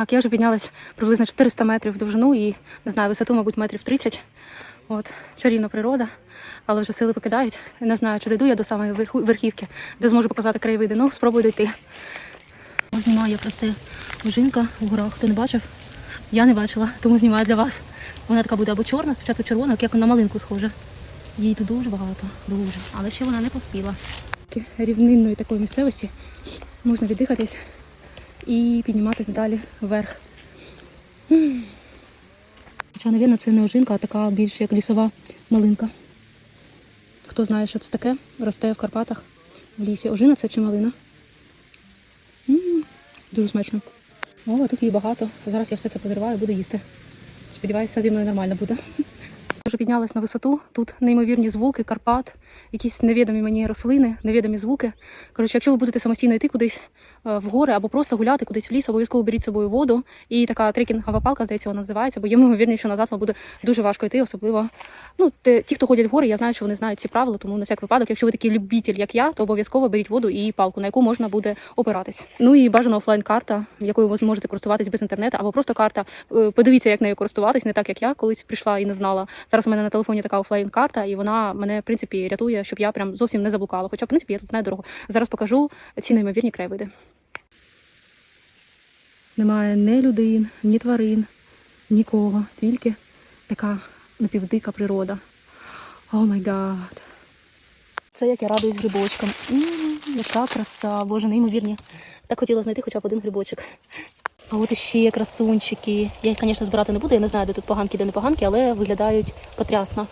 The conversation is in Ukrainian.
Так, я вже піднялась приблизно 400 метрів в довжину і не знаю, висоту, мабуть, метрів 30. От, чарівна природа, але вже сили покидають. Не знаю, чи дійду я до самої верхівки, де зможу показати краєвиди. Ну, спробую дійти. Знімаю, як росте жінка у горах. Хто не бачив? Я не бачила, тому знімаю для вас. Вона така буде або чорна, спочатку червона, як на малинку схожа. Їй тут дуже багато, дуже. Але ще вона не поспіла. Рівнинної такої місцевості можна віддихатись і підніматися далі вверх. Хоча, навірно, це не ожинка, а така більш як лісова малинка. Хто знає, що це таке, росте в Карпатах, в лісі. Ожина це чи малина? Дуже смачно. О, тут її багато. Зараз я все це подриваю буду їсти. Сподіваюся, зі мною нормально буде. Вже піднялась на висоту. Тут неймовірні звуки, Карпат, якісь невідомі мені рослини, невідомі звуки. Коротше, якщо ви будете самостійно йти кудись е, в гори або просто гуляти кудись в ліс, обов'язково беріть з собою воду. І така трекінгова палка, здається, вона називається, бо є ймовірність, що назад вам буде дуже важко йти, особливо ну, ті, хто ходять в гори, я знаю, що вони знають ці правила, тому на всяк випадок, якщо ви такий любитель, як я, то обов'язково беріть воду і палку, на яку можна буде опиратись. Ну і бажано офлайн-карта, якою ви зможете користуватись без інтернету, або просто карта. Е, Подивіться, як нею користуватись, не так як я колись прийшла і не знала. Зараз у мене на телефоні така офлайн-карта, і вона мене в принципі рятує, щоб я прям зовсім не заблукала. Хоча, в принципі, я тут знаю дорогу. Зараз покажу ці неймовірні краєвиди. Немає ні людей, ні тварин, нікого, тільки така напівдика природа. О май гад. Це як я радуюсь грибочкам. м яка краса, боже, неймовірні. Так хотіла знайти хоча б один грибочок. А от іще красунчики. Я їх, звісно, збирати не буду. Я не знаю, де тут поганки, де не поганки, але виглядають потрясно.